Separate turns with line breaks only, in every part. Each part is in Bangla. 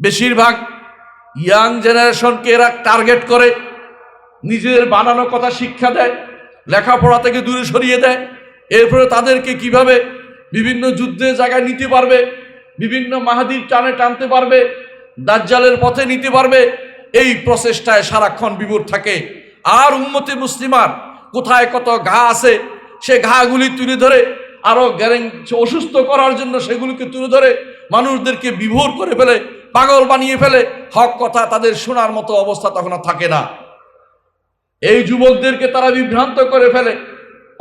বেশিরভাগ ইয়াং জেনারেশনকে এরা টার্গেট করে নিজেদের বানানো কথা শিক্ষা দেয়, লেখাপড়া থেকে দূরে সরিয়ে দেয়। এরপরে তাদেরকে কীভাবে বিভিন্ন যুদ্ধের জায়গায় নিতে পারবে, বিভিন্ন মাহাদির টানে টানতে পারবে, দাজ্জালের পথে নিতে পারবে, এই প্রচেষ্টায় সারাক্ষণ বিভোর থাকে। আর উন্মতি মুসলিমার কোথায় কত ঘা আছে, সে ঘাগুলি তুলে ধরে আরও গ্যারেং অসুস্থ করার জন্য সেগুলিকে তুলে ধরে, মানুষদেরকে বিভোর করে ফেলে, পাগল বানিয়ে ফেলে, হক কথা তাদের শোনার মতো অবস্থা তখন থাকে না। এই যুবকদেরকে তারা বিভ্রান্ত করে ফেলে,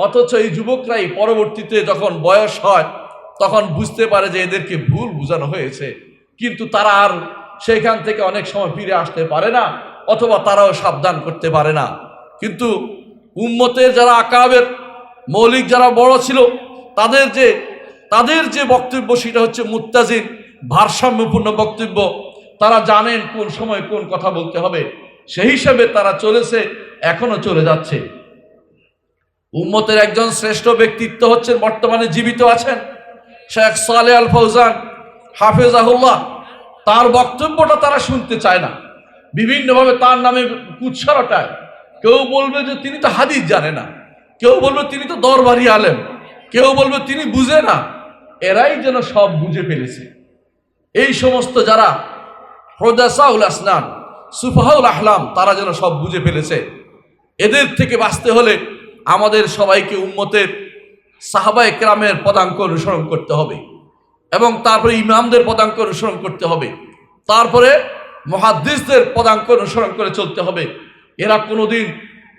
অথচ এই যুবকরাই পরবর্তীতে যখন বয়স হয়, তখন বুঝতে পারে যে এদেরকে ভুল বোঝানো হয়েছে। কিন্তু তারা আর সেখান থেকে অনেক সময় ফিরে আসতে পারে না, অথবা তারাও সাবধান করতে পারে না। কিন্তু উম্মতের যারা আকাবের, মৌলিক যারা বড় ছিল তাদের যে তাদের যে বক্তব্য সেটা হচ্ছে মুত্তাজিন ভারসাম্যপূর্ণ বক্তব্য। তারা জানেন কোন সময় কোন কথা বলতে হবে। সেই হিসাবে তারা চলেছে, এখনও চলে যাচ্ছে। উম্মতের একজন শ্রেষ্ঠ ব্যক্তিত্ব হচ্ছেন, বর্তমানে জীবিত আছেন, শেখ সালে আল ফৌজান, হাফেজাহুল্লাহ। তার বক্তব্যটা তারা শুনতে চায় না। বিভিন্নভাবে তার নামে কুৎসারটায় কেউ বলবে যে তিনি তো হাদিস জানে না। কেউ বলবে তিনি তো দরবারি আলেম। কেউ বলবে, তিনি বুঝে না। এরাই যেন সব বুঝে ফেলেছে। এই সমস্ত যারা হদাসাউল আসনান সুফাহুল আহলাম, তারা যেন সব বুঝে ফেলেছে। এদের থেকে বাঁচতে হলে আমাদের সবাইকে উম্মতের সাহাবা একরামের পদাঙ্ক অনুসরণ করতে হবে এবং তারপরে ইমামদের পদাঙ্ক অনুসরণ করতে হবে। তারপরে মহাদ্দিসদের পদাঙ্ক অনুসরণ করে চলতে হবে। এরা কোনোদিন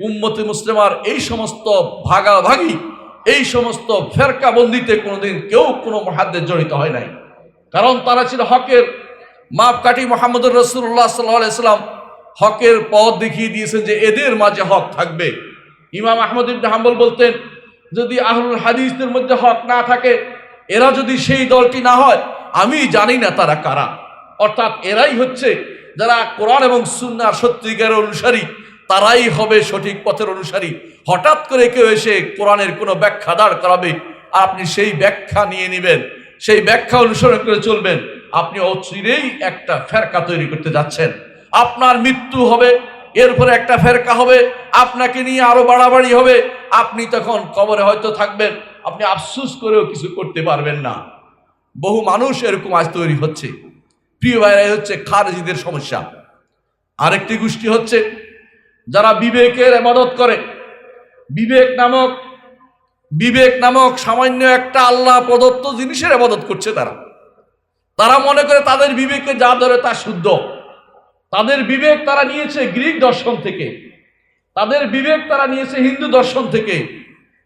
উম্মতে মুসলিমার এই সমস্ত ভাগাভাগি এই সমস্ত ফেরকাবন্দিতে কোনোদিন কেউ কোনো মহাদ্দের জড়িত হয় নাই। কারণ তারা ছিল হকের। মাপকাঠি মোহাম্মদুর রসুল্লাহ সাল্লাহ সাল্লাম হকের পথ দেখিয়ে দিয়েছেন যে এদের মাঝে হক থাকবে। ইমাম আহমদ ইবনে হাম্বল বলতেন, যদি আহলুল হাদিসদের মধ্যে হক না থাকে, এরা যদি সেই দলটি না হয়, আমি জানি না তারা কারা। অর্থাৎ এরাই হচ্ছে যারা কোরআন এবং সুন্নার সত্যিকারের অনুসারী। তারাই হবে সঠিক পথের অনুসারী। হঠাৎ করে কেউ এসে কোরআনের কোনো ব্যাখ্যা দাঁড় করাবে, আর আপনি সেই ব্যাখ্যা নিয়ে নেবেন, সেই ব্যাখ্যা অনুসরণ করে চলবেন, আপনি অচিরেই একটা ফেরকা তৈরি করতে যাচ্ছেন। আপনার মৃত্যু হবে এরপরে একটা ফেরকা হবে, আপনাকে নিয়ে আরও বাড়াবাড়ি হবে, আপনি তখন কবরে হয়তো থাকবেন, আপনি আফসুস করেও কিছু করতে পারবেন না। বহু মানুষ এরকম আজ তৈরি হচ্ছে। প্রিয় ভাইরাই হচ্ছে খারেজিদের সমস্যা। আরেকটি গোষ্ঠী হচ্ছে যারা বিবেকের এবাদত করে, বিবেক নামক বিবেক নামক সামান্য একটা আল্লাহ প্রদত্ত জিনিসের আবাদত করছে তারা। তারা মনে করে তাদের বিবেকে যা ধরে তা শুদ্ধ। তাদের বিবেক তারা নিয়েছে গ্রিক দর্শন থেকে। তাদের বিবেক তারা নিয়েছে হিন্দু দর্শন থেকে।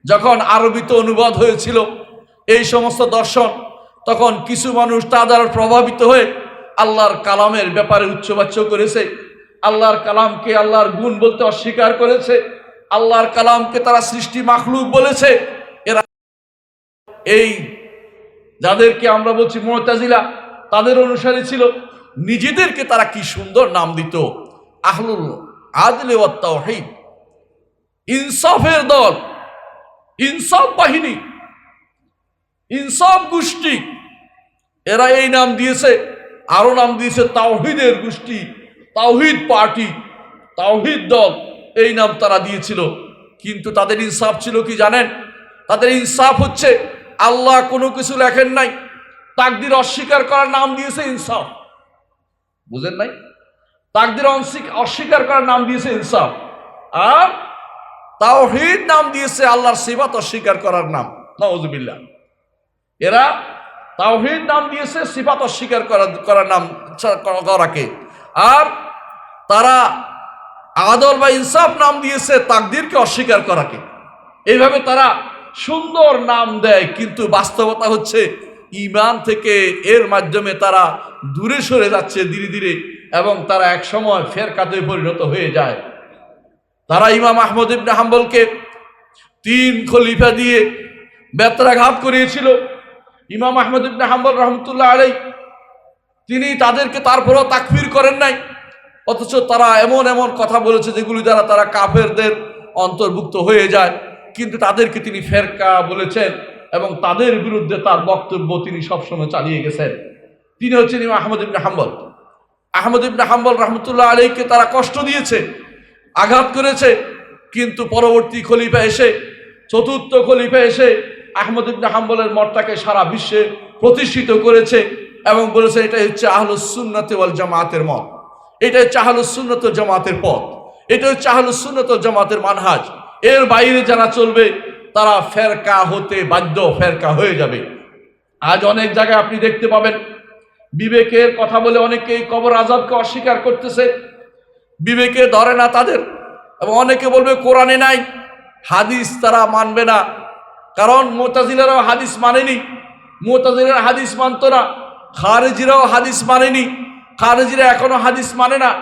যখন আরবিতে অনুবাদ হয়েছিল এই সমস্ত দর্শন, তখন কিছু মানুষ তা দ্বারা প্রভাবিত হয়ে আল্লাহর কালামের ব্যাপারে উচ্চবাচ্য করেছে। আল্লাহর কালামকে আল্লাহর গুণ বলতে অস্বীকার করেছে, আল্লাহর কালামকে তারা সৃষ্টি মাখলুক বলেছে। এরা এই যাদেরকে আমরা বলছি মোহতাজিলা তাদের অনুসারী ছিল। নিজেদেরকে তারা কি সুন্দর নাম দিত? আহলুল আদলে ওয়াত্তাওহীদ ইনসাফের দল, ইনসাফ বাহিনী, ইনসাফ গোষ্ঠী। এরা এই নাম দিয়েছে, আরও নাম দিয়েছে তাওহিদের গোষ্ঠী। তাওহিদ পার্টি, তাওহিদ দল, এই নাম তারা দিয়েছিল। কিন্তু তাদের ইনসাফ ছিল কি জানেন? তাদের ইনসাফ হচ্ছে, আল্লাহ কোনো কিছু লেখেন নাই, তাকদির অস্বীকার করার নাম দিয়েছে ইনসাফ। বুঝেন নাই? তাকদির অস্বীকার করার নাম দিয়েছে ইনসাফ। আর তাওহিদ নাম দিয়েছে আল্লাহর সিবাত অস্বীকার করার নাম। নওয়াজুবিল্লাহ এরা তাওহিদ নাম দিয়েছে, সিফাত অস্বীকার করা করার নাম করা- করাকে। আর তারা আদল বা ইনসাফ নাম দিয়েছে, তাকদিরকে অস্বীকার করাকে। এইভাবে তারা সুন্দর নাম দেয়, কিন্তু বাস্তবতা হচ্ছে ইমান থেকে এর মাধ্যমে তারা দূরে সরে যাচ্ছে ধীরে ধীরে এবং তারা এক সময় ফেরকাতে পরিণত হয়ে যায়। তারা ইমাম আহমদ ইবনে হাম্বলকে তিন খলিফা দিয়ে বেত্রাঘাত করিয়েছিল। ইমাম আহমদ ইবনে হাম্বল রহমতুল্লাহ আলাই তিনি তাদেরকে তারপরও তাকফির করেন নাই। অথচ তারা এমন এমন কথা বলেছে যেগুলি দ্বারা তারা কাফেরদের অন্তর্ভুক্ত হয়ে যায়। কিন্তু তাদেরকে তিনি ফেরকা বলেছেন এবং তাদের বিরুদ্ধে তার বক্তব্য তিনি সবসময় চালিয়ে গেছেন। তিনি হচ্ছেন আহমদ ইবনে হাম্বল। আহমদ ইবনে হাম্বল রহমতুল্লাহ আলীকে তারা কষ্ট দিয়েছে, আঘাত করেছে। কিন্তু পরবর্তী খলিফা এসে, চতুর্থ খলিফা এসে আহমদ ইবনে হাম্বলের মতটাকে সারা বিশ্বে প্রতিষ্ঠিত করেছে। এবং বলেছে এটা হচ্ছে আহলুসুন্নতে ওয়াল জামাতের মত। এটা হচ্ছে আহলুসুন্নত জামাতের পথ। এটা হচ্ছে আহলুসুন্নত জামাতের মানহাজ। এর বাইরে যারা চলবে, তারা ফেরকা হতে বাধ্য, ফেরকা হয়ে যাবে। আজ অনেক জায়গায় আপনি দেখতে পাবেন, বিবেকের কথা বলে অনেকেই কবর আজাবকে অস্বীকার করতেছে। বিবেকে ধরে না তাদের। এবং অনেকে বলবে, কোরআনে নাই, হাদিস তারা মানবে না। কারণ মোতাজিলারাও হাদিস মানেনি। মোতাজিলার হাদিস মানতো না। খারেজিরাও হাদিস মানেনি। খারেজিরা এখনও হাদিস মানে না।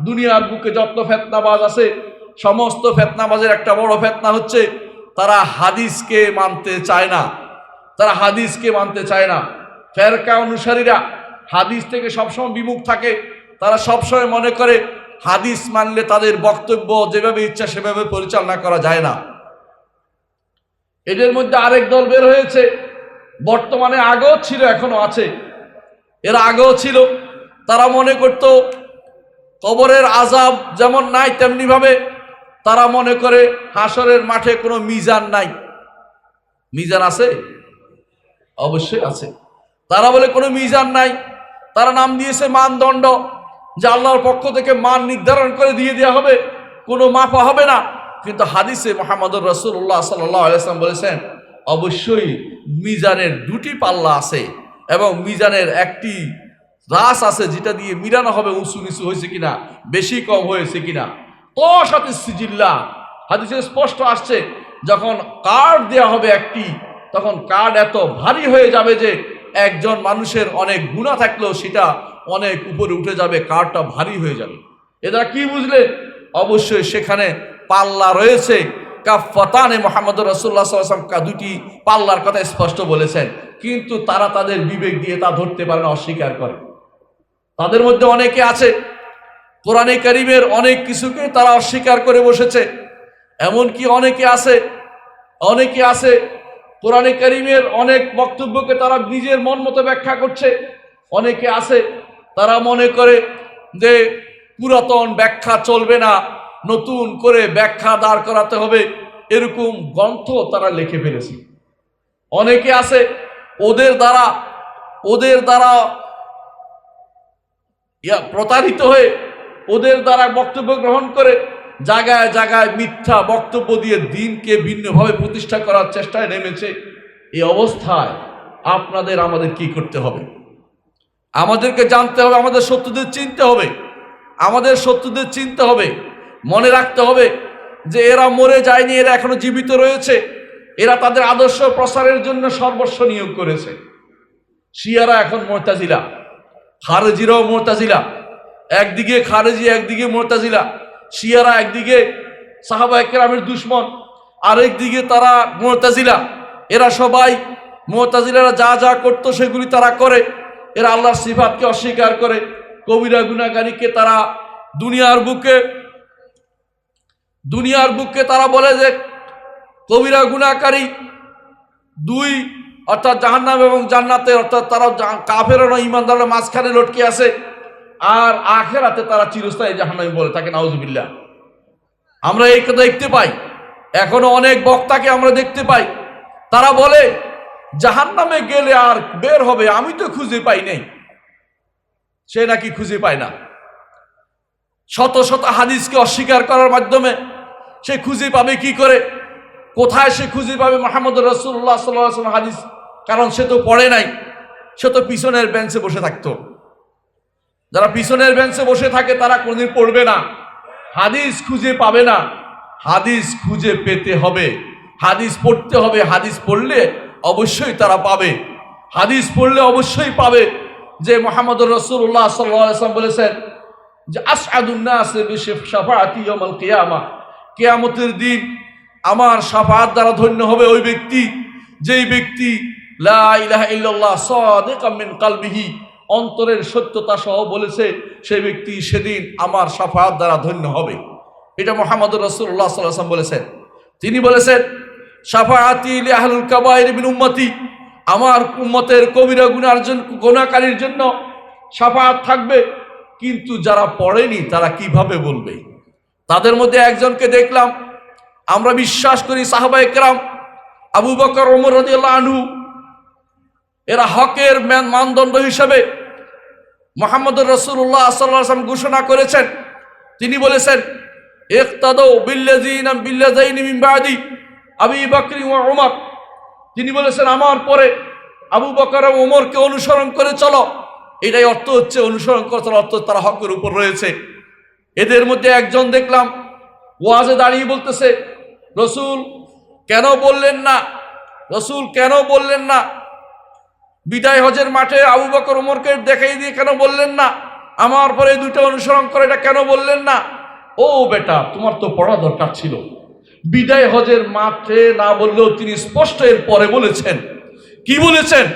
দুনিয়ার বুকে যত ফেতনাবাজ আছে, সমস্ত ফেতনাবাজের একটা বড় ফেতনা হচ্ছে, তারা হাদিসকে মানতে চায় না। তারা হাদিসকে মানতে চায় না। ফেরকা অনুসারীরা হাদিস থেকে সবসময় বিমুখ থাকে। তারা সবসময় মনে করে, হাদিস মানলে তাদের বক্তব্য যেভাবে ইচ্ছা সেভাবে পরিচালনা করা যায় না। এদের মধ্যে আরেক দল বের হয়েছে। বর্তমানে আগেও ছিল, এখনও আছে। এর আগেও ছিল। তারা মনে করত, কবরের আজাব যেমন নাই তেমনিভাবে তারা মনে করে হাসরের মাঠে কোনো মিজান নাই। মিজান আছে? অবশ্যই আছে। তারা বলে কোনো মিজান নাই। তারা নাম দিয়েছে মানদণ্ড যে আল্লাহর পক্ষ থেকে মান নির্ধারণ করে দিয়ে দেওয়া হবে, কোনো মাফা হবে না। কিন্তু হাদিসে মোহাম্মদুর রসুল্লাহ সাল্লাম বলেছেন, অবশ্যই মিজানের দুটি পাল্লা আছে। এবং মিজানের একটি রাস আছে যেটা দিয়ে মিলানো হবে উঁচু নিচু হয়েছে কিনা, বেশি কম হয়েছে কিনা। তো সাথে সিজিল্লা। হাদিসে স্পষ্ট আসছে, যখন কার্ড দেওয়া হবে একটি, তখন কার্ড এত ভারী হয়ে যাবে যে একজন মানুষের অনেক গুণা থাকলেও সেটা অনেক উপরে উঠে যাবে, কার্ডটা ভারী হয়ে যাবে। এরা কি বুঝলে অবশ্যই সেখানে পাল্লা রয়েছে কাফাতানে মোহাম্মদ রসুল্লাহ সাল্লাম দুটি পাল্লার কথা স্পষ্ট বলেছেন। কিন্তু তারা তাদের বিবেক দিয়ে তা ধরতে পারে না, অস্বীকার করে। তাদের মধ্যে অনেকে আছে, কোরআনে করিমের অনেক কিছুকে তারা অস্বীকার করে বসেছে। এমনকি অনেকে আছে অনেকে আছে, কোরআনে করিমের অনেক বক্তব্যকে তারা নিজের মন মতো ব্যাখ্যা করছে। অনেকে আছে, তারা মনে করে যে পুরাতন ব্যাখ্যা চলবে না। নতুন করে ব্যাখ্যা দাঁড় করাতে হবে। এরকম গ্রন্থ তারা লিখে ফেলেছে। অনেকে আছে, ওদের দ্বারা ওদের দ্বারা ইয়া প্রতারিত হয়ে ওদের দ্বারা বক্তব্য গ্রহণ করে, জায়গায় জায়গায় মিথ্যা বক্তব্য দিয়ে দিনকে ভিন্নভাবে প্রতিষ্ঠা করার চেষ্টায় নেমেছে। এই অবস্থায় আপনাদের আমাদের কি করতে হবে? আমাদেরকে জানতে হবে, আমাদের শত্রুদের চিনতে হবে। আমাদের শত্রুদের চিনতে হবে। মনে রাখতে হবে যে এরা মরে যায়নি, এরা এখনও জীবিত রয়েছে। এরা তাদের আদর্শ প্রসারের জন্য সর্বস্ব নিয়োগ করেছে। শিয়ারা এখন মোরতাজিলা খারেজিরাও মোরতাজিলা একদিকে খারেজি, একদিকে মোরতাজিলা শিয়ারা একদিকে সাহাবা একরামের দুশ্মন, আরেকদিকে তারা মোরতাজিলা এরা সবাই মোরতাজিলারা যা যা করতো সেগুলি তারা করে। এরা আল্লাহর সিফাতকে অস্বীকার করে। কবিরা গুণাগারীকে তারা দুনিয়ার বুকে দুনিয়ার বুকে তারা বলে যে, কবিরা গুণাকারী। দুই, অর্থাৎ জাহান্নাম এবং জান্নাতে অর্থাৎ তারা কাফেরও ইমানদারের মাঝখানে লটকে আছে। আর আখেরাতে তারা চিরস্থায়ী জাহান্নামি বলে থাকে, নাউজুবিল্লাহ। আমরা এই কথা দেখতে পাই। এখনও অনেক বক্তাকে আমরা দেখতে পাই। তারা বলে, জাহান্নামে গেলে আর বের হবে, আমি তো খুঁজে পাই নেই। সে নাকি খুঁজে পায় না। শত শত হাদিসকে অস্বীকার করার মাধ্যমে সে খুঁজে পাবে কি করে? কোথায় সে খুঁজে পাবে মোহাম্মদ রসুল্লাহ সাল্লাম হাদিস? কারণ সে তো পড়ে নাই। সে তো পিছনের বেঞ্চে বসে থাকতো। যারা পিছনের বেঞ্চে বসে থাকে, তারা কোনদিন পড়বে না। হাদিস খুঁজে পাবে না। হাদিস খুঁজে পেতে হবে। হাদিস পড়তে হবে। হাদিস পড়লে অবশ্যই তারা পাবে। হাদিস পড়লে অবশ্যই পাবে যে মোহাম্মদ রসুল্লাহ সাল্লাম বলেছেন যে আসাদুন্নাস শাফাআতি ইয়াউমাল কিয়ামা। কিয়ামতের দিন আমার শাফাত দ্বারা ধন্য হবে ওই ব্যক্তি, যেই ব্যক্তি কালবিহি, অন্তরের সত্যতা সহ বলেছে, সেই ব্যক্তি সেদিন আমার সাফাত দ্বারা ধন্য হবে। এটা মোহাম্মদ রসুল্লাহ সাল্লাম বলেছেন। তিনি বলেছেন উম্মতি, আমার উম্মতের কবিরা গুনার জন্য, গোনাকারীর জন্য সাফায়াত থাকবে, কিন্তু যারা পড়েনি তারা কীভাবে বলবে? তাদের মধ্যে একজনকে দেখলাম। আমরা বিশ্বাস করি সাহাবা একরাম, আবু বকর, ওমর আনহু, এরা হকের মান- মানদণ্ড হিসেবে মোহাম্মদ রসুল্লাহ সাল্লাম ঘোষণা করেছেন। তিনি বলেছেন বকরি ওয়া উমর তিনি বলেছেন, আমার পরে আবু বকর ওমরকে অনুসরণ করে চলো। এটাই অর্থ হচ্ছে অনুসরণ করে চলো অর্থ তারা হকের উপর রয়েছে। এদের মধ্যে একজন দেখলাম, ওয়াজে দাঁড়িয়ে বলতেছে, রসুল, কেন বললেন না? রসুল, কেন বললেন না? বিদায় হজের মাঠে আবু বকর, ওমরকে দেখাই দিয়ে কেন বললেন না? আমার পরে দুইটা অনুসরণ করে এটা কেন বললেন না? ও বেটা, তোমার তো পড়া দরকার ছিল। বিদায় হজের মাঠে না বললেও তিনি স্পষ্ট এর পরে বলেছেন। কি বলেছেন?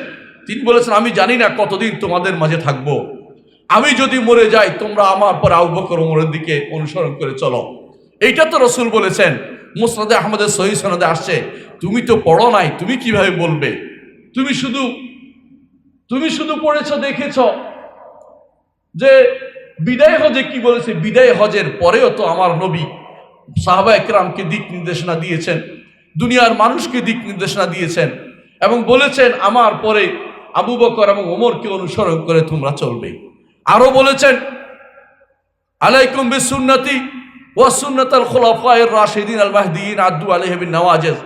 তিনি বলেছেন, আমি জানি না কতদিন তোমাদের মাঝে থাকব। আমি যদি মরে যাই, তোমরা আমার পর আবু বকর ওমরের দিকে অনুসরণ করে চলো। এইটা তো রসুল বলেছেন, মুসনাদে আহমদের সহি সনদে আসছে, তুমি তো পড়ো নাই, তুমি কীভাবে বলবে? তুমি শুধু তুমি শুধু পড়েছ, দেখেছ যে বিদায় হজে কি বলেছে? বিদায় হজের পরেও তো আমার নবী সাহাবা একরামকে দিক নির্দেশনা দিয়েছেন, দুনিয়ার মানুষকে দিক নির্দেশনা দিয়েছেন এবং বলেছেন, আমার পরে আবু বকর এবং ওমরকে অনুসরণ করে তোমরা চলবে। আরও বলেছেন, আলাইকুম বিসুন্নতি ওয়া সুন্নাতাল খুলাফায়ের রাশিদিন আল মাহদিন আদু আলাইহি নওয়াজেজ।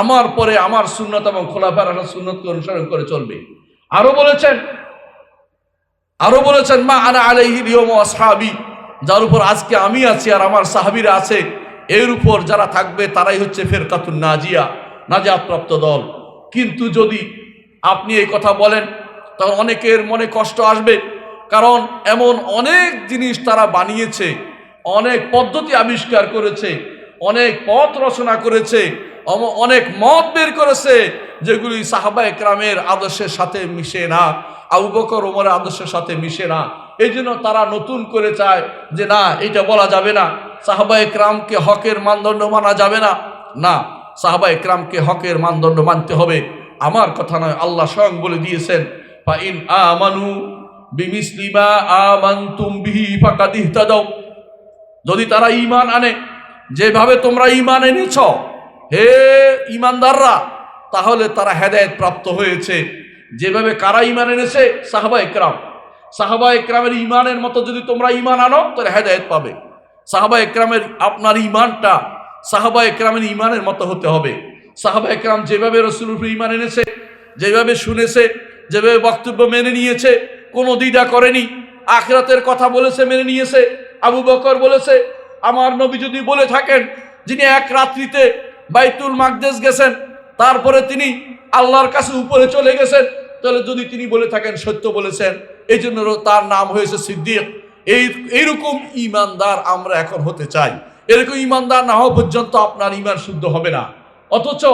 আমার পরে আমার সুন্নত এবং খোলাফার রাশিদ সুন্নতকে অনুসরণ করে চলবে। আরও বলেছেন আরও বলেছেন, মা আনা আলাইহি লিয়ম আসহাবি, যার উপর আজকে আমি আছি আর আমার সাহাবীরা আছে, এর উপর যারা থাকবে তারাই হচ্ছে ফেরকাতুন নাজিয়া নাজাত প্রাপ্ত দল। কিন্তু যদি আপনি এই কথা বলেন তখন অনেকের মনে কষ্ট আসবে। কারণ এমন অনেক জিনিস তারা বানিয়েছে, অনেক পদ্ধতি আবিষ্কার করেছে, অনেক পথ রচনা করেছে অনেক মত বের করেছে যেগুলি সাহাবা একরামের আদর্শের সাথে মিশে না, আবু বকর ওমরের আদর্শের সাথে মিশে না। এই জন্য তারা নতুন করে চায় যে, না, এটা বলা যাবে না। সাহাবা একরামকে হকের মানদণ্ড মানা যাবে না। না, সাহাবা একরামকে হকের মানদণ্ড মানতে হবে। আমার কথা নয়, আল্লাহ স্বয়ং বলে দিয়েছেন বা ইন আমানু যদি তারা ঈমান আনে, যেভাবে তোমরা ঈমান এনেছ, হে ঈমানদাররা, তাহলে তারা হেদায়েত প্রাপ্ত হয়েছে। যেভাবে কারা ঈমান এনেছে, সাহাবা একরাম। সাহাবা একরামের ঈমানের মতো যদি তোমরা ঈমান আনো, তাহলে হেদায়েত পাবে। সাহাবা একরামের আপনার ঈমানটা সাহাবা একরামের ঈমানের মতো হতে হবে। সাহাবা একরাম যেভাবে রসুল ইমান এনেছে, যেভাবে শুনেছে, যেভাবে বক্তব্য মেনে নিয়েছে কোনো দ্বিধা করেনি। আখরাতের কথা বলেছে, মেনে নিয়েছে। আবু বকর বলেছে, আমার নবী যদি বলে থাকেন, যিনি এক রাত্রিতে বাইতুল মাকদেশ গেছেন, তারপরে তিনি আল্লাহর কাছে উপরে চলে গেছেন, তাহলে যদি তিনি বলে থাকেন, সত্য বলেছেন। এই জন্য তার নাম হয়েছে সিদ্দিক। এই, এইরকম ইমানদার আমরা এখন হতে চাই। এরকম ইমানদার না হওয়া পর্যন্ত আপনার ইমান শুদ্ধ হবে না। অথচ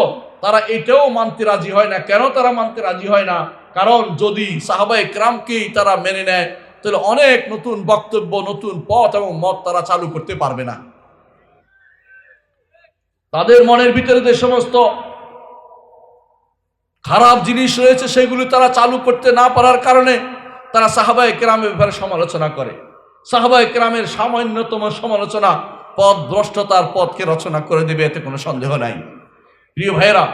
তারা এটাও মানতে রাজি হয় না। কেন তারা মানতে রাজি হয় না? কারণ যদি সাহাবা একরামকেই তারা মেনে নেয়, তাহলে অনেক নতুন বক্তব্য, নতুন পথ এবং মত তারা চালু করতে পারবে না। তাদের মনের ভিতরে যে সমস্ত খারাপ জিনিস রয়েছে, সেগুলি তারা চালু করতে না পারার কারণে তারা সাহাবা একরামের ব্যাপারে সমালোচনা করে। সাহাবা একরামের সামান্যতম সমালোচনা পথ, ভ্রষ্টতার পথকে রচনা করে দেবে, এতে কোনো সন্দেহ নাই। প্রিয় ভাইয়েরা,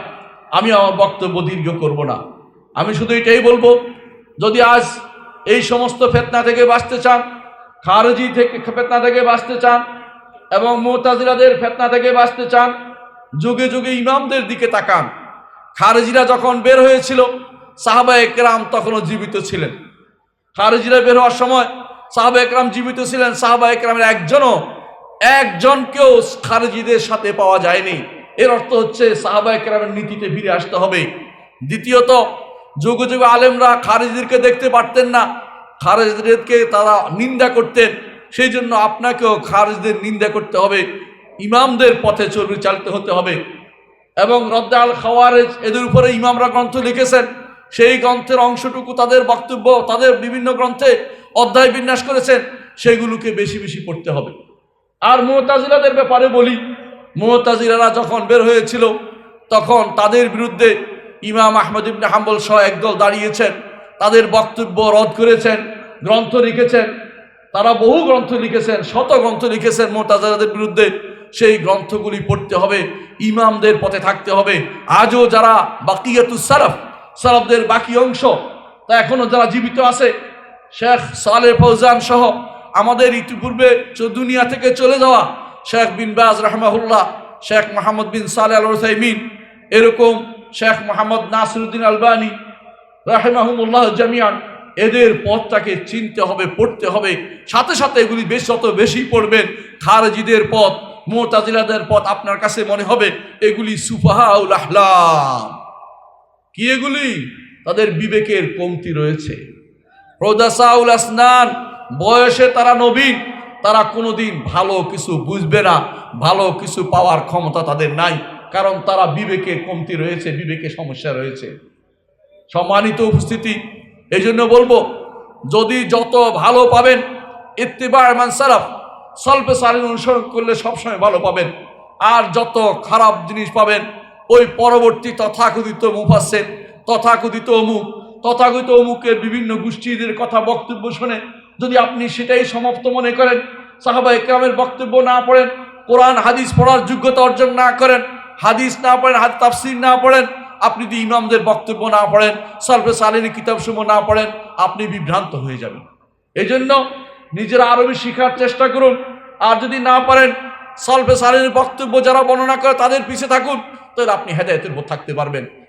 আমি আমার বক্তব্য দীর্ঘ করব না। আমি শুধু এটাই বলব, যদি আজ এই সমস্ত ফেতনা থেকে বাঁচতে চান, খারজি থেকে ফেতনা থেকে বাঁচতে চান, এবং মোতাজিরাদের ফেতনা থেকে বাঁচতে চান, যুগে যুগে ইমামদের দিকে তাকান। খারেজিরা যখন বের হয়েছিল, সাহাবা একরাম তখনও জীবিত ছিলেন। খারেজিরা বের হওয়ার সময় সাহাবা একরাম জীবিত ছিলেন, সাহাবা একরামের একজনও, একজনকেও খারেজিদের সাথে পাওয়া যায়নি। এর অর্থ হচ্ছে সাহাবা একরামের নীতিতে ফিরে আসতে হবে। দ্বিতীয়ত যুগ যুগে আলেমরা খারেজিদেরকে দেখতে পারতেন না। খারেজিদেরকে তারা নিন্দা করতেন। সেই জন্য আপনাকেও খারেজদের নিন্দা করতে হবে। ইমামদের পথে চর্বি চালিত হতে হবে। এবং রদ্দা আল খাওয়ারেজ এদের উপরে ইমামরা গ্রন্থ লিখেছেন। সেই গ্রন্থের অংশটুকু তাদের বক্তব্য, তাদের বিভিন্ন গ্রন্থে অধ্যায় বিন্যাস করেছেন। সেগুলোকে বেশি বেশি পড়তে হবে। আর মোহতাজিলাদের ব্যাপারে বলি। মোহতাজিলারা যখন বের হয়েছিল, তখন তাদের বিরুদ্ধে ইমাম আহমদ ইবনে হাম্বল সহ একদল দাঁড়িয়েছেন, তাদের বক্তব্য রদ করেছেন, গ্রন্থ লিখেছেন। তারা বহু গ্রন্থ লিখেছেন, শত গ্রন্থ লিখেছেন মোতাজাদের বিরুদ্ধে। সেই গ্রন্থগুলি পড়তে হবে, ইমামদের পথে থাকতে হবে। আজও যারা বাকিয়াতু সারফ সারফদের বাকি অংশ, তা এখনও যারা জীবিত আছে, শেখ সালে ফৌজান সহ আমাদের ইতিপূর্বে দুনিয়া থেকে চলে যাওয়া শেখ বিন বাজ রহমাহুল্লাহ, শেখ মোহাম্মদ বিন সালে আল সাইমিন এরকম শেখ মোহাম্মদ নাসিরুদ্দিন আলবানী রাহেমাহুমুল্লাহ জামিয়ান, এদের পথটাকে চিনতে হবে, পড়তে হবে। সাথে সাথে এগুলি বেশ যত বেশি পড়বেন। খারজিদের পথ, মোতাজিলাদের পথ আপনার কাছে মনে হবে, এগুলি সুফাহাউল আহলাম। কি এগুলি? তাদের বিবেকের কমতি রয়েছে। প্রদাসাউল আসনান, বয়সে তারা নবীন তারা কোনোদিন ভালো কিছু বুঝবে না, ভালো কিছু পাওয়ার ক্ষমতা তাদের নাই। কারণ তারা বিবেকে কমতি রয়েছে, বিবেকে সমস্যা রয়েছে। সম্মানিত উপস্থিতি এই জন্য বলব, যদি যত ভালো পাবেন ইত্তিবার মান সারাফ স্বল্পে সারিন অনুসরণ করলে সবসময় ভালো পাবেন। আর যত খারাপ জিনিস পাবেন, ওই পরবর্তী তথাকথিত মুফাসের তথাকথিত অমুক, তথাকথিত অমুকের বিভিন্ন গোষ্ঠীদের কথা বক্তব্য শুনে যদি আপনি সেটাই সমাপ্ত মনে করেন সাহাবা ইকরামের বক্তব্য না পড়েন, কোরআন, হাদিস পড়ার যোগ্যতা অর্জন না করেন হাদিস না পড়েন হাত তাফসির না পড়েন, আপনি যদি ইমামদের বক্তব্য না পড়েন, সলফে সালের কিতাবসমূহ না পড়েন, আপনি বিভ্রান্ত হয়ে যাবেন। এই জন্য নিজেরা আরবি শিখার চেষ্টা করুন। আর যদি না পারেন, সলফে সালের বক্তব্য যারা বর্ণনা করে তাদের পিছিয়ে থাকুন, তাহলে আপনি হেদায়তের উপর থাকতে পারবেন।